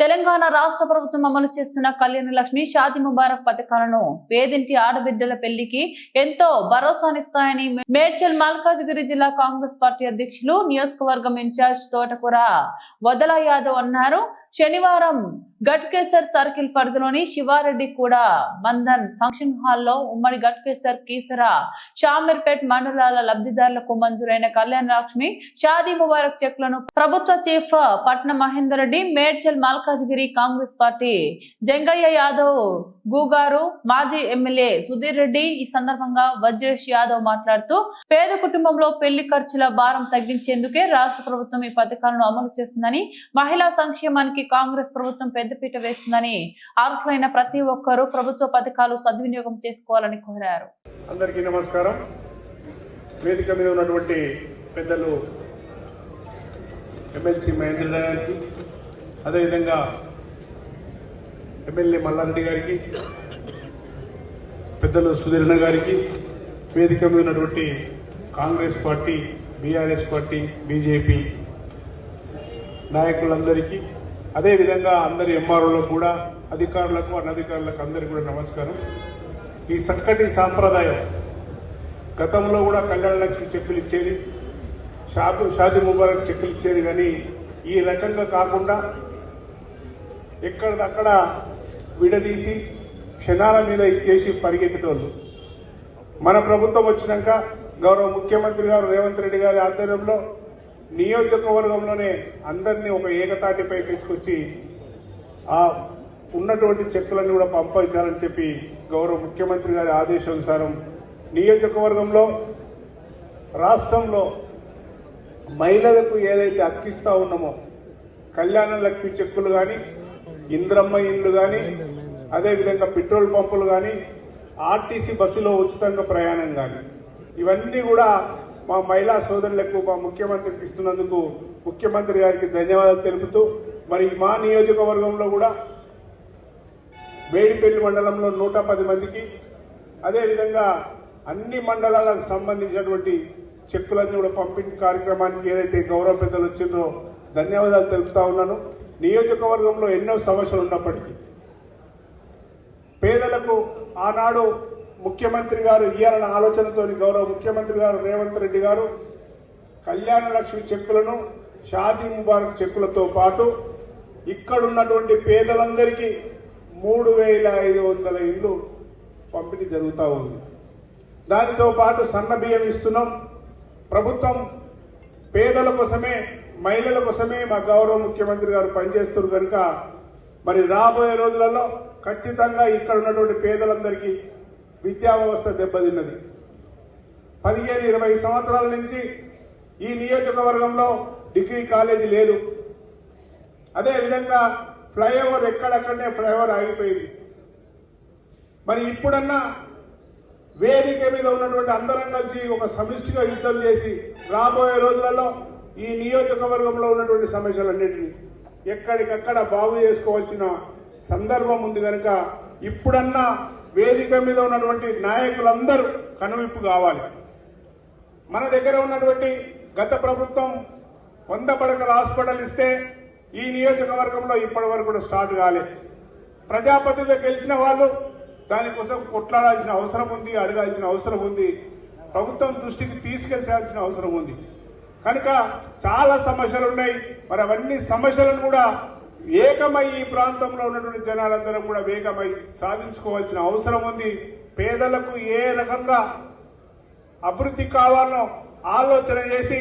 తెలంగాణ రాష్ట్ర ప్రభుత్వం అమలు చేస్తున్న కళ్యాణ లక్ష్మి షాది ముబారక్ పథకాలను పేదింటి ఆడబిడ్డల పెళ్ళికి ఎంతో భరోసానిస్తాయని మేడ్చల్ మల్కాజ్గిరి జిల్లా కాంగ్రెస్ పార్టీ అధ్యక్షులు నియోజకవర్గం ఇన్ఛార్జ్ తోటకూర వదల యాదవ్ అన్నారు. శనివారం గట్కేసర్ సర్కిల్ పరిధిలోని శివారెడ్డి కూడా బంధన్ ఫంక్షన్ హాల్లో ఉమ్మడి గట్కేసర్ కీసర షామీర్పేట్ మండలాల లబ్ధిదారులకు మంజూరైన కళ్యాణ లక్ష్మి షాదీ ముబారక్ చెక్లను ప్రభుత్వ chief Patna Mahender Reddy Medchal Malkajgiri Congress party Jangaiah Yadav గూగారు మాజీ ఎమ్మెల్యే సుధీర్ రెడ్డి ఈ సందర్భంగా వజ్రేష్ యాదవ్ మాట్లాడుతూ పేద కుటుంబంలో పెళ్ళి ఖర్చుల భారం తగ్గించేందుకే రాష్ట్ర ప్రభుత్వం ఈ పథకాలను అమలు చేస్తుందని మహిళా సంక్షేమానికి కాంగ్రెస్ ప్రభుత్వం పెద్దపీట వేస్తుందని అర్హులైన ప్రతి ఒక్కరూ ప్రభుత్వ పథకాలు సద్వినియోగం చేసుకోవాలని కోరారు. అందరికీ నమస్కారం. వేదిక మీద ఉన్నటువంటి పెద్దలు ఎమ్మెల్సీ మహేంద్ర గారికి అదేవిధంగా ఎమ్మెల్యే మల్లారెడ్డి గారికి పెద్దలు సుధీరణ గారికి వేదిక మీద ఉన్నటువంటి Congress party BRS party BJP నాయకులందరికీ అదేవిధంగా అందరి ఎంఆర్ఓలకు కూడా అధికారులకు అనధికారులకు అందరికీ కూడా నమస్కారం. ఈ చక్కటి సాంప్రదాయం గతంలో కూడా కళ్యాణ లక్ష్మి చెక్కులు ఇచ్చేది షాపు షాది ముబారక్ చెక్కులు ఇచ్చేది కానీ ఈ రకంగా కాకుండా ఎక్కడిదక్కడ విడదీసి క్షణాల మీద ఇచ్చేసి పరిగెత్తేటోళ్ళు. మన ప్రభుత్వం వచ్చినాక గౌరవ ముఖ్యమంత్రి గారు రేవంత్ రెడ్డి గారి ఆధ్వర్యంలో నియోజకవర్గంలోనే అందరినీ ఒక ఏకతాటిపై తీసుకొచ్చి ఆ ఉన్నటువంటి చెక్కులన్నీ కూడా పంపించాలని చెప్పి గౌరవ ముఖ్యమంత్రి గారి ఆదేశానుసారం నియోజకవర్గంలో రాష్ట్రంలో మహిళలకు ఏదైతే అక్కిస్తా ఉన్నామో కళ్యాణ లక్ష్మి చెక్కులు కానీ ఇంద్రమ్మ ఇండ్లు కానీ అదేవిధంగా పెట్రోల్ పంపులు కానీ ఆర్టీసీ బస్సులో ఉచితంగా ప్రయాణం కానీ ఇవన్నీ కూడా మా మహిళా సోదరులకు మా ముఖ్యమంత్రికి ఇస్తున్నందుకు ముఖ్యమంత్రి గారికి ధన్యవాదాలు తెలుపుతూ మరి మా నియోజకవర్గంలో కూడా వేడిపల్లి మండలంలో నూట పది మందికి అదేవిధంగా అన్ని మండలాలకు సంబంధించినటువంటి చెక్కులన్నీ కూడా పంపిణీ కార్యక్రమానికి ఏదైతే గౌరవ పెద్దలు వచ్చిందో ధన్యవాదాలు తెలుపుతా ఉన్నాను. నియోజకవర్గంలో ఎన్నో సమస్యలు ఉన్నప్పటికీ పేదలకు ఆనాడు ముఖ్యమంత్రి గారు ఇయ్యాలన్న ఆలోచనతో గౌరవ ముఖ్యమంత్రి గారు రేవంత్ రెడ్డి గారు కళ్యాణ లక్ష్మి చెక్కులను షాదీ ముబారక్ చెక్కులతో పాటు ఇక్కడున్నటువంటి పేదలందరికీ మూడు వేల ఐదు వందల ఇళ్ళు పంపిణీ జరుగుతూ ఉంది. దానితో పాటు సన్న బియ్యం ఇస్తున్నాం. ప్రభుత్వం పేదల కోసమే మహిళల కోసమే మా గౌరవ ముఖ్యమంత్రి గారు పనిచేస్తున్నారు కనుక మరి రాబోయే రోజులలో ఖచ్చితంగా ఇక్కడ ఉన్నటువంటి పేదలందరికీ విద్యా వ్యవస్థ దెబ్బతిన్నది. పదిహేను ఇరవై సంవత్సరాల నుంచి ఈ నియోజకవర్గంలో డిగ్రీ కాలేజీ లేదు. అదేవిధంగా ఫ్లైఓవర్ ఎక్కడక్కడనే ఫ్లైఓవర్ ఆగిపోయింది. మరి ఇప్పుడన్నా వేదిక మీద ఉన్నటువంటి అందరం కలిసి ఒక సమిష్టిగా యుద్ధం చేసి రాబోయే రోజులలో ఈ నియోజకవర్గంలో ఉన్నటువంటి సమస్యలన్నింటినీ ఎక్కడికక్కడ బాగు చేసుకోవాల్సిన సందర్భం ఉంది కనుక ఇప్పుడన్నా వేదిక మీద ఉన్నటువంటి నాయకులందరూ కనువిప్పు కావాలి. మన దగ్గర ఉన్నటువంటి గత ప్రభుత్వం వంద పడకల హాస్పిటల్ ఇస్తే ఈ నియోజకవర్గంలో ఇప్పటి వరకు కూడా స్టార్ట్ కాలేదు ప్రజాపతిలో గెలిచిన వాళ్ళు దానికోసం కొట్లాడాల్సిన అవసరం ఉంది అడగాల్సిన అవసరం ఉంది. ప్రభుత్వం దృష్టికి తీసుకెళ్ళాల్సిన అవసరం ఉంది. కనుక చాలా సమస్యలు ఉన్నాయి మరి అవన్నీ సమస్యలను కూడా ఏకమై ఈ ప్రాంతంలో ఉన్నటువంటి జనాలందరం కూడా వేగమై సాధించుకోవాల్సిన అవసరం ఉంది. పేదలకు ఏ రకంగా అభివృద్ధి కావాలో ఆలోచన చేసి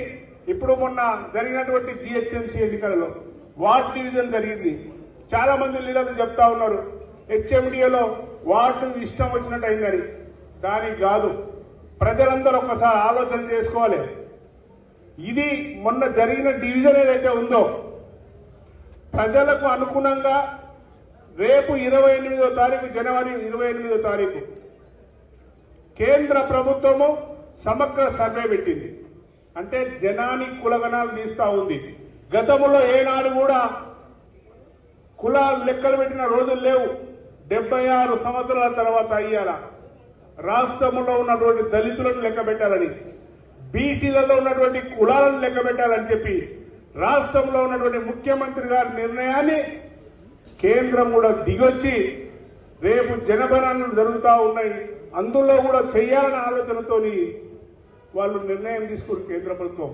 ఇప్పుడు మొన్న జరిగినటువంటి జిహెచ్ఎంసీ ఎన్నికలలో వార్డ్ డివిజన్ జరిగింది. చాలా మంది లీడర్లు చెప్తా ఉన్నారు హెచ్ఎండిఏలో వార్డు ఇష్టం వచ్చినట్టు అయిందని. దానికి కాదు ప్రజలందరూ ఒకసారి ఆలోచన చేసుకోవాలి. ఇది మొన్న జరిగిన డివిజన్ ఏదైతే ఉందో ప్రజలకు అనుగుణంగా రేపు ఇరవై ఎనిమిదో తారీఖు జనవరి ఇరవై ఎనిమిదో తారీఖు కేంద్ర ప్రభుత్వము సమగ్ర సర్వే పెట్టింది. అంటే జనానికి కులగణాలు తీస్తా ఉంది. గతంలో ఏనాడు కూడా కులాలు లెక్కలు పెట్టిన రోజులు లేవు. డెబ్బై ఆరు సంవత్సరాల తర్వాత అయ్యాల. రాష్ట్రంలో ఉన్నటువంటి దళితులను లెక్క పెట్టాలని. బీసీలలో ఉన్నటువంటి కులాలను లెక్క పెట్టాలని చెప్పి రాష్ట్రంలో ఉన్నటువంటి ముఖ్యమంత్రి గారి నిర్ణయాన్ని కేంద్రం కూడా దిగొచ్చి రేపు జనగణనలు జరుగుతూ ఉన్నాయి. అందులో కూడా చేయాలనే ఆలోచనతోని వాళ్ళు నిర్ణయం తీసుకుని కేంద్ర ప్రభుత్వం.